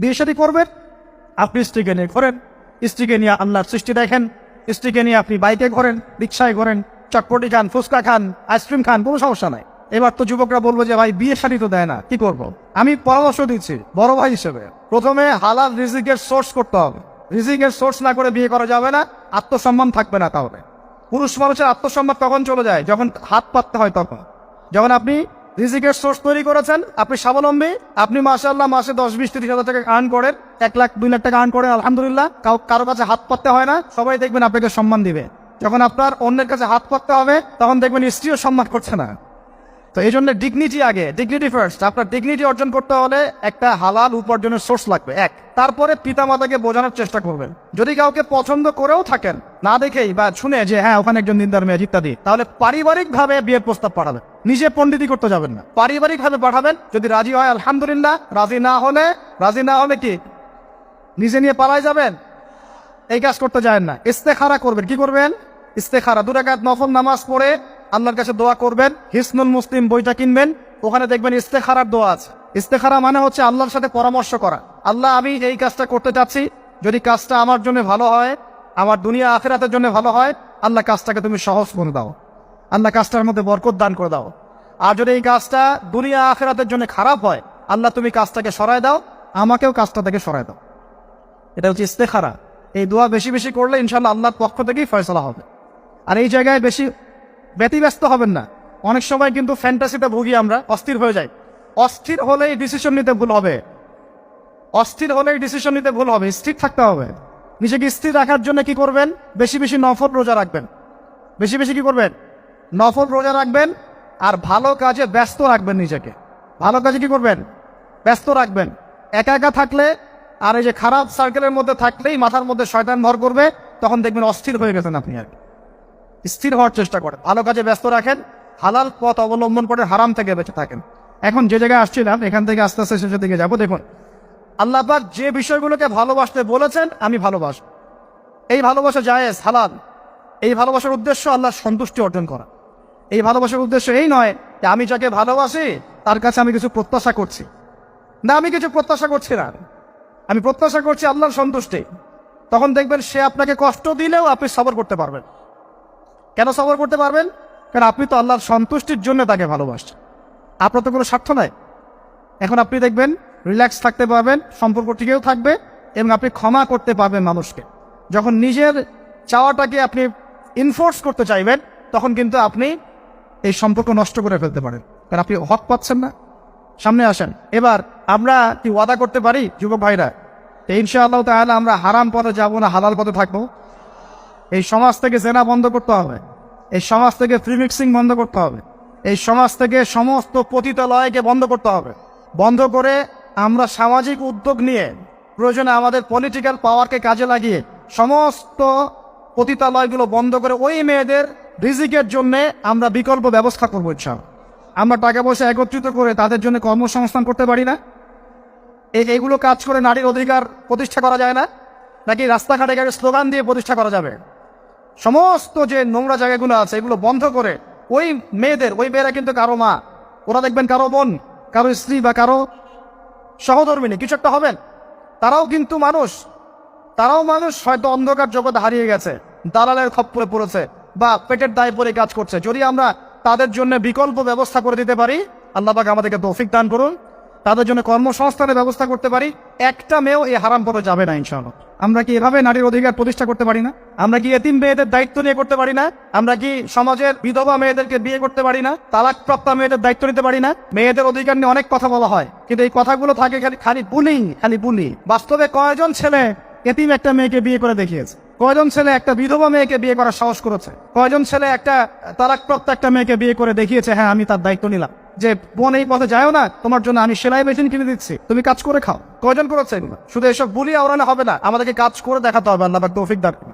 বিয়ে শাদী করবেন আপনি স্ত্রীকে নিয়ে ঘোরেন, স্ত্রীকে নিয়ে আল্লাহর সৃষ্টি দেখেন, স্ত্রীকে নিয়ে আপনি বাইকে ঘোরেন, রিক্সায় ঘোরেন, চটপটি খান, ফুচকা খান, আইসক্রিম খান, কোনো সমস্যা নাই। এবার তো যুবকরা বলব যে, ভাই বিয়ে শাদী তো দেয় না, কি করব। আমি পরামর্শ দিচ্ছি, বড় ভাই হিসেবে। প্রথমে হালাল রিজিকের সোর্স করতে হবে। রিজিকের সোর্স না করে বিয়ে করা যাবে না, আত্মসম্মান থাকবে না তাহলে। পুরুষ মানুষের আত্মসম্মান তখন চলে যায়, যখন হাত পাততে হয় তখন। যখন আপনি রিজিকের সোর্স তৈরি করেছেন। আপনি স্বাবলম্বী। আপনি মাসাল্লাহ মাসে দশ, বিশ, তিরিশ হাজার টাকা আর্ন করেন। এক লাখ, দুই লাখ টাকা আর্ন করেন, আলহামদুলিল্লাহ। কারও কাছে হাত পাততে হয় না। সবাই দেখবেন আপনাকে সম্মান দিবে। যখন আপনার অন্যের কাছে হাত পাততে হবে, তখন দেখবেন স্ত্রীও সম্মান করছে না। তো এই জন্য ডিগনিটি আগে ডিগনিটি ফার্স্ট আপনার ডিগনিটি অর্জন করতে হলে একটা হালাল উপার্জনের সোর্স লাগবে, এক। তারপরে পিতামাতাকে বোঝানোর চেষ্টা করবেন। যদি কাউকে পছন্দ করেও থাকেন, না দেখেই বা শুনে যে হ্যাঁ ওখানে একজন দিনদার মেয়ে, ইত্যাদি, তাহলে পারিবারিক ভাবে বিয়ের প্রস্তাব পাঠাবেন। নিজে পণ্ডিতি করতে যাবেন না। পারিবারিক ভাবে পাঠাবেন, যদি রাজি হয়, আলহামদুলিল্লাহ। রাজি না হলে, রাজি না হলে কি? নিজে নিয়ে পালায় যাবেন? এই কাজ করতে যায় না। ইস্তেখারা করবেন। কি করবেন? ইস্তেখারা। দু রাকাত নফল নামাজ পড়ে আল্লাহর কাছে দোয়া করবেন, হিসনুল মুসলিম বইটা কিনবেন, ওখানে দেখবেন ইস্তেখারার দোয়া আছে। ইস্তেখারা মানে হচ্ছে আল্লাহর সাথে পরামর্শ করা। আল্লাহ, আমি এই কাজটা করতে চাচ্ছি, যদি কাজটা আমার জন্য ভালো হয়, আমার দুনিয়া আখেরাতের জন্য ভালো হয়, আল্লাহ কাজটাকে তুমি সহজ করে দাও। আল্লাহ কাজটার মধ্যে বরকত দান করে দাও। আর যদি এই কাজটা দুনিয়া আখেরাতের জন্য খারাপ হয়, আল্লাহ তুমি কাজটাকে সরায় দাও, আমাকেও কাজটা থেকে সরায় দাও। এটা হচ্ছে ইস্তেখারা। এই দোয়া বেশি বেশি করলে ইনশাল্লাহ আল্লাহর পক্ষ থেকেই ফয়সলা হবে। আর এই জায়গায় বেশি ব্যতিব্যস্ত হবেন না। অনেক সময় কিন্তু ফ্যান্টাসিতে ভুগি আমরা, অস্থির হয়ে যাই। অস্থির হলেই ডিসিশন নিতে ভুল হবে। অস্থির হলেই ডিসিশন নিতে ভুল হবে, স্থির থাকতে হবে। নিজেকে স্থির রাখার জন্য কি করবেন? বেশি বেশি নফল রোজা রাখবেন। বেশি বেশি কি করবেন? নফল রোজা রাখবেন আর ভালো কাজে ব্যস্ত রাখবেন নিজেকে। ভালো কাজে কি করবেন? ব্যস্ত রাখবেন। একা একা থাকলে আর এই যে খারাপ সার্কেলের মধ্যে থাকলেই মাথার মধ্যে শয়তান ভর করবে, তখন দেখবেন অস্থির হয়ে গেছেন আপনি আর কি। স্থির হওয়ার চেষ্টা করেন। ভালো কাজে ব্যস্ত রাখেন, হালাল পথ অবলম্বন করে হারাম থেকে বেঁচে থাকেন। এখন যে জায়গায় আসছিলাম, এখান থেকে আস্তে আস্তে শেষের দিকে যাব। দেখুন, আল্লাহ যে বিষয়গুলোকে ভালোবাসতে বলেছেন, আমি ভালোবাস এই ভালোবাসা জায়েজ, হালাল। এই ভালোবাসার উদ্দেশ্য আল্লাহর সন্তুষ্টি অর্জন করা। এই ভালোবাসার উদ্দেশ্য এই নয় যে আমি যাকে ভালোবাসি, তার কাছে আমি কিছু প্রত্যাশা করছি। না, আমি কিছু প্রত্যাশা করছি না। আমি প্রত্যাশা করছি আল্লাহর সন্তুষ্টি। তখন দেখবেন সে আপনাকে কষ্ট দিলেও আপনি সবর করতে পারবেন। কেন সবর করতে পারবেন? কারণ আপনি তো আল্লাহর সন্তুষ্টির জন্য তাকে ভালোবাসছেন। আপনার তো কোনো স্বার্থ নাই। এখন আপনি দেখবেন রিল্যাক্স থাকতে পারবেন সম্পর্ক টিকেও থাকবে এবং আপনি ক্ষমা করতে পারবেন মানুষকে। যখন নিজের চাওয়াটাকে আপনি ইনফোর্স করতে চাইবেন, তখন কিন্তু আপনি এই সম্পর্ক নষ্ট করে ফেলতে পারেন। কারণ আপনি হক পাচ্ছেন না। সামনে আসেন। এবার আমরা কি ওয়াদা করতে পারি, যুবক ভাইরা? ইনশাআল্লাহ তাহলে আমরা হারাম পথে যাব না, হালাল পথে থাকব। এই সমাজ থেকে জেনা বন্ধ করতে হবে। এই সমাজ থেকে ফ্রি মিক্সিং বন্ধ করতে হবে। এই সমাজ থেকে সমস্ত পতিতালয়কে বন্ধ করতে হবে। বন্ধ করে আমরা সামাজিক উদ্যোগ নিয়ে প্রয়োজনে আমাদের পলিটিক্যাল পাওয়ারকে কাজে লাগিয়ে সমস্ত পতিতালয়গুলো বন্ধ করে ওই মেয়েদের রিজিকের জন্য আমরা বিকল্প ব্যবস্থা করব ইচ্ছা আমরা টাকা পয়সা একত্রিত করে তাদের জন্য কর্মসংস্থান করতে পারি না। এই এইগুলো কাজ করে নারীর অধিকার প্রতিষ্ঠা করা যায় না। নাকি রাস্তাঘাটে স্লোগান দিয়ে প্রতিষ্ঠা করা যাবে? সমস্ত যে নোংরা জায়গাগুলো আছে, এগুলো বন্ধ করে ওই মেয়েদের, ওই মেয়েরা কিন্তু কারও মা। ওরা দেখবেন কারও বোন, কারও স্ত্রী বা কারও সহধর্মিনী, কিছু একটা হবেন। তারাও কিন্তু মানুষ। তারাও মানুষ, হয়তো অন্ধকার জগৎ হারিয়ে গেছে, দালালের খপ্পরে পড়েছে বা পেটের দায়ে পরে কাজ করছে। যদি আমরা তাদের জন্য বিকল্প ব্যবস্থা করে দিতে পারি, আল্লাহ আমাদেরকে তৌফিক দান করুন। তাদের জন্য কর্মসংস্থানের ব্যবস্থা করতে পারি। একটা মেয়েও এই হারাম পথে যাবে না, ইনশাআল্লাহ। আমরা কি এভাবে নারীর অধিকার প্রতিষ্ঠা করতে পারি না? আমরা কি এতিম মেয়েদের দায়িত্ব নিয়ে করতে পারি না? আমরা কি সমাজের বিধবা মেয়েদেরকে বিয়ে করতে পারি না? তালাক প্রাপ্তা মেয়েদের দায়িত্ব নিতে পারি না? মেয়েদের অধিকার নিয়ে অনেক কথা বলা হয়। কিন্তু এই কথাগুলো থাকে খালি খালি বুলি খালি বুলি বাস্তবে কয়জন ছেলে এতিম একটা মেয়েকে বিয়ে করে দেখিয়েছে? কয়জন ছেলে একটা বিধবা মেয়েকে বিয়ে করার সাহস করেছে? কয়জন ছেলে একটা তালাকপ্রাপ্ত একটা মেয়েকে বিয়ে করে দেখিয়েছে হ্যাঁ আমি তার দায়িত্ব নিলাম। যে বোন এই পথে যাও না, তোমার জন্য আমি সেলাই মেশিন কিনে দিচ্ছি। তুমি কাজ করে খাও। কয়জন করেছে? শুধু এসব বলি আওড়ালে হবে না। আমাদেরকে কাজ করে দেখাতে হবে, আল্লাহ তৌফিক করুন।